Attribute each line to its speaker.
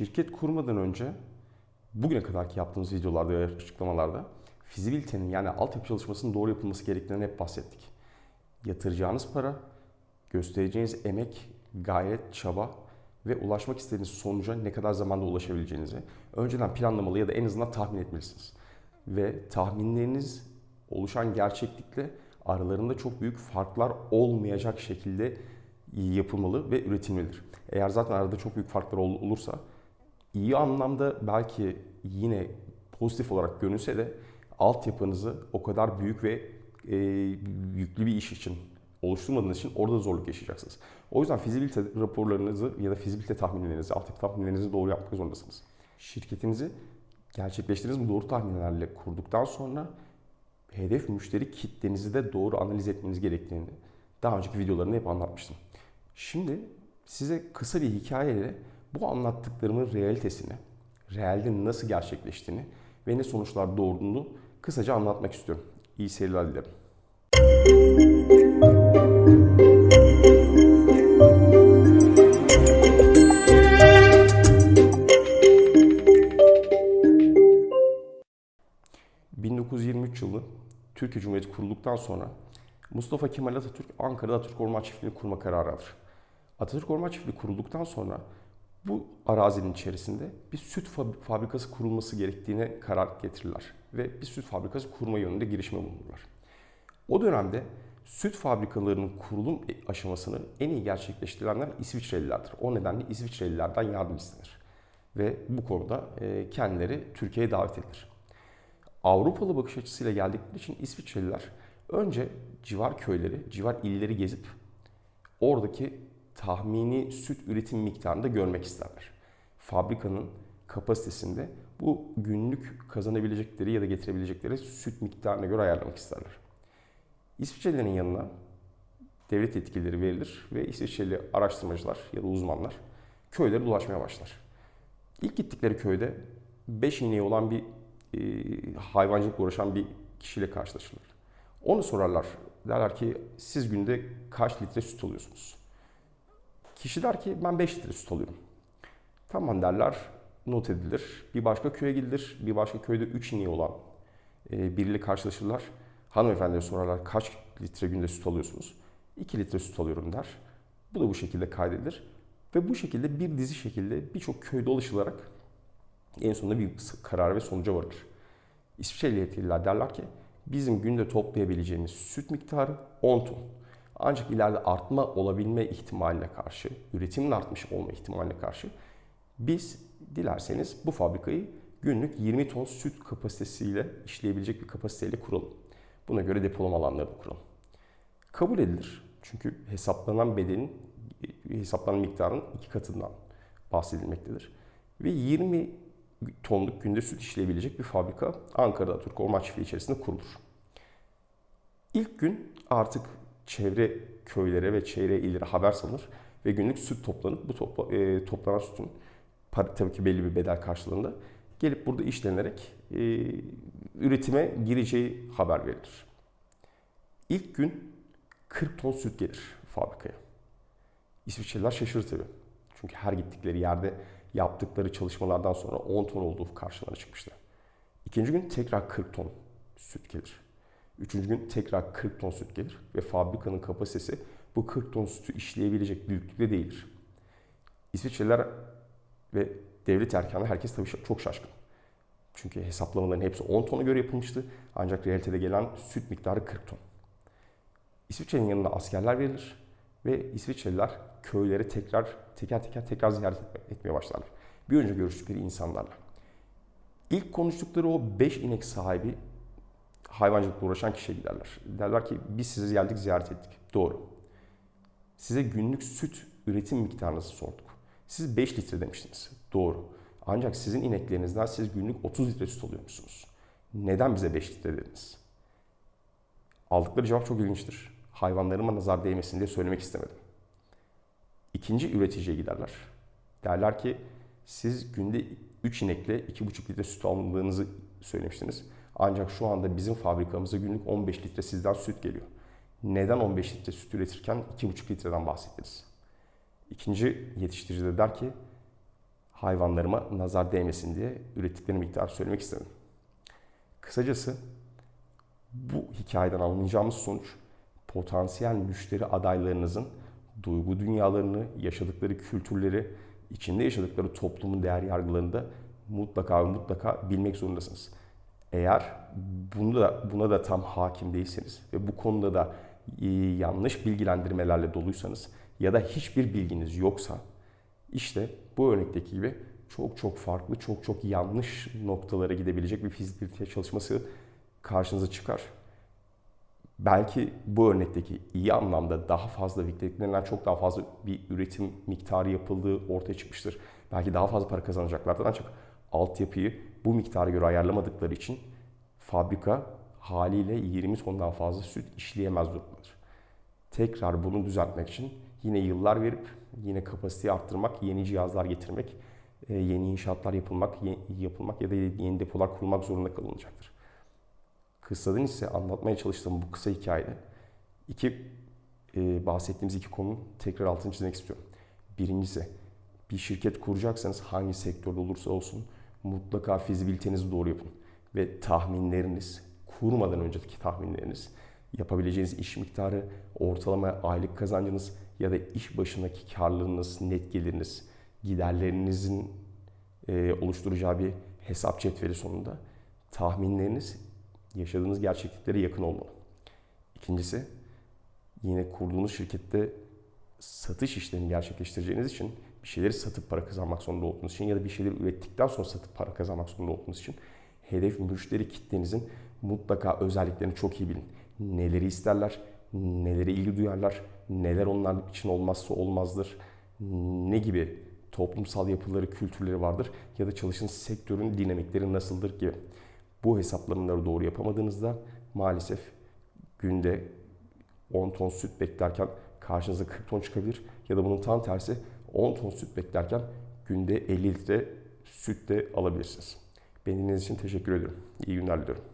Speaker 1: Şirket kurmadan önce bugüne kadarki yaptığımız videolarda ve açıklamalarda fizibilitenin yani altyapı çalışmasının doğru yapılması gerektiğinden hep bahsettik. Yatıracağınız para, göstereceğiniz emek, gayret, çaba ve ulaşmak istediğiniz sonuca ne kadar zamanda ulaşabileceğinizi önceden planlamalı ya da en azından tahmin etmelisiniz. Ve tahminleriniz oluşan gerçeklikle aralarında çok büyük farklar olmayacak şekilde yapılmalı ve üretilmelidir. Eğer zaten arada çok büyük farklar ol- olursa iyi anlamda belki yine pozitif olarak görünse de altyapınızı o kadar büyük ve e, yüklü bir iş için oluşturmadığınız için orada zorluk yaşayacaksınız. O yüzden fizibilite raporlarınızı ya da fizibilite tahminlerinizi, altyapı tahminlerinizi doğru yapmak zorundasınız. Şirketinizi gerçekleştirdiğiniz bu doğru tahminlerle kurduktan sonra hedef müşteri kitlenizi de doğru analiz etmeniz gerektiğini daha önceki videolarımda hep anlatmıştım. Şimdi size kısa bir hikayeyle bu anlattıklarımın realitesini, realde nasıl gerçekleştiğini ve ne sonuçlar doğurduğunu kısaca anlatmak istiyorum. İyi seyirler dilerim. ...1923 yılı Türkiye Cumhuriyeti kurulduktan sonra Mustafa Kemal Atatürk Ankara'da Atatürk Orman Çiftliği'ni kurma kararı alır. Atatürk Orman Çiftliği kurulduktan sonra bu arazinin içerisinde bir süt fab- fabrikası kurulması gerektiğine karar getirirler. Ve bir süt fabrikası kurma yönünde girişime bulunurlar. O dönemde süt fabrikalarının kurulum aşamasını en iyi gerçekleştirenler İsviçrelilerdir. O nedenle İsviçrelilerden yardım istenir. Ve bu konuda e, kendileri Türkiye'ye davet edilir. Avrupalı bakış açısıyla geldikleri için İsviçreliler önce civar köyleri, civar illeri gezip oradaki tahmini süt üretim miktarını da görmek isterler. Fabrikanın kapasitesinde bu günlük kazanabilecekleri ya da getirebilecekleri süt miktarına göre ayarlamak isterler. İsviçrelilerin yanına devlet yetkileri verilir ve İsviçreli araştırmacılar ya da uzmanlar köylere dolaşmaya başlar. İlk gittikleri köyde 5 ineği olan bir e, hayvancılıkla uğraşan bir kişiyle karşılaşırlar. Onu sorarlar. Derler ki siz günde kaç litre süt alıyorsunuz? Kişi der ki ben 5 litre süt alıyorum. Tamam derler, not edilir. Bir başka köye gidilir. Bir başka köyde 3 ineği olan e, biriyle karşılaşırlar. Hanımefendiye sorarlar kaç litre günde süt alıyorsunuz? 2 litre süt alıyorum der. Bu da bu şekilde kaydedilir. Ve bu şekilde bir dizi şekilde birçok köy dolaşılarak en sonunda bir karar ve sonuca varır. İsviçreli yetkililer derler ki bizim günde toplayabileceğimiz süt miktarı 10 ton. Ancak ileride artma olabilme ihtimaline karşı, üretimin artmış olma ihtimaline karşı biz dilerseniz bu fabrikayı günlük 20 ton süt kapasitesiyle işleyebilecek bir kapasiteyle kuralım. Buna göre depolama alanları da kuralım. Kabul edilir. Çünkü hesaplanan bedenin, hesaplanan miktarın iki katından bahsedilmektedir. Ve 20 tonluk günde süt işleyebilecek bir fabrika Ankara'da Türk Orman Çiftliği içerisinde kurulur. İlk gün artık çevre köylere ve çevre illere haber salınır ve günlük süt toplanıp bu topla, e, toplanan sütün para, tabii ki belli bir bedel karşılığında gelip burada işlenerek e, üretime gireceği haber verilir. İlk gün 40 ton süt gelir fabrikaya. İsviçreliler şaşırır tabii. Çünkü her gittikleri yerde yaptıkları çalışmalardan sonra 10 ton olduğu karşılarına çıkmıştı. İkinci gün tekrar 40 ton süt gelir. Üçüncü gün tekrar 40 ton süt gelir ve fabrikanın kapasitesi bu 40 ton sütü işleyebilecek büyüklükte değildir. İsviçreliler ve devlet erkanı herkes tabii çok şaşkın. Çünkü hesaplamaların hepsi 10 tona göre yapılmıştı. Ancak realitede gelen süt miktarı 40 ton. İsviçre'nin yanına askerler verilir ve İsviçreliler köylere tekrar teker teker tekrar ziyaret etmeye başlarlar. Bir önce görüştükleri insanlarla. İlk konuştukları o 5 inek sahibi hayvancılıkla uğraşan kişiye giderler. Derler ki biz sizi geldik ziyaret ettik. Doğru. Size günlük süt üretim miktarınızı sorduk. Siz 5 litre demiştiniz. Doğru. Ancak sizin ineklerinizden siz günlük 30 litre süt alıyormuşsunuz. Neden bize 5 litre dediniz? Aldıkları cevap çok ilginçtir. Hayvanlarıma nazar değmesin diye söylemek istemedim. İkinci üreticiye giderler. Derler ki siz günde 3 inekle 2,5 litre süt aldığınızı söylemiştiniz. Ancak şu anda bizim fabrikamıza günlük 15 litre sizden süt geliyor. Neden 15 litre süt üretirken 2,5 litreden bahsettiniz? İkinci yetiştirici de der ki hayvanlarıma nazar değmesin diye ürettikleri miktarı söylemek istedim. Kısacası bu hikayeden anlayacağımız sonuç potansiyel müşteri adaylarınızın duygu dünyalarını, yaşadıkları kültürleri, içinde yaşadıkları toplumun değer yargılarını da mutlaka ve mutlaka bilmek zorundasınız. Eğer bunu da buna da tam hakim değilseniz ve bu konuda da e, yanlış bilgilendirmelerle doluysanız ya da hiçbir bilginiz yoksa işte bu örnekteki gibi çok çok farklı, çok çok yanlış noktalara gidebilecek bir fizibilite çalışması karşınıza çıkar. Belki bu örnekteki iyi anlamda daha fazla beklediklerinden çok daha fazla bir üretim miktarı yapıldığı ortaya çıkmıştır. Belki daha fazla para kazanacaklardır ancak altyapıyı bu miktara göre ayarlamadıkları için fabrika haliyle 20 tondan fazla süt işleyemez durumdadır. Tekrar bunu düzeltmek için yine yıllar verip yine kapasiteyi arttırmak, yeni cihazlar getirmek, e, yeni inşaatlar yapılmak, yapılmak ya da yeni depolar kurulmak zorunda kalınacaktır. Kısadan ise anlatmaya çalıştığım bu kısa hikayede iki e, bahsettiğimiz iki konunun tekrar altını çizmek istiyorum. Birincisi bir şirket kuracaksanız hangi sektörde olursa olsun mutlaka fizibilitenizi doğru yapın. Ve tahminleriniz, kurmadan önceki tahminleriniz, yapabileceğiniz iş miktarı, ortalama aylık kazancınız ya da iş başındaki karlılığınız, net geliriniz, giderlerinizin e, oluşturacağı bir hesap cetveli sonunda tahminleriniz yaşadığınız gerçekliklere yakın olmalı. İkincisi, yine kurduğunuz şirkette satış işlemi gerçekleştireceğiniz için bir şeyleri satıp para kazanmak zorunda olduğunuz için ya da bir şeyleri ürettikten sonra satıp para kazanmak zorunda olduğunuz için hedef müşteri kitlenizin mutlaka özelliklerini çok iyi bilin. Neleri isterler, nelere ilgi duyarlar, neler onlar için olmazsa olmazdır, ne gibi toplumsal yapıları, kültürleri vardır ya da çalıştığınız sektörün dinamikleri nasıldır gibi. Bu hesaplamaları doğru yapamadığınızda maalesef günde 10 ton süt beklerken karşınıza 40 ton çıkabilir ya da bunun tam tersi 10 ton süt beklerken günde 50 litre süt de alabilirsiniz. Beni dinlediğiniz için teşekkür ediyorum. İyi günler diliyorum.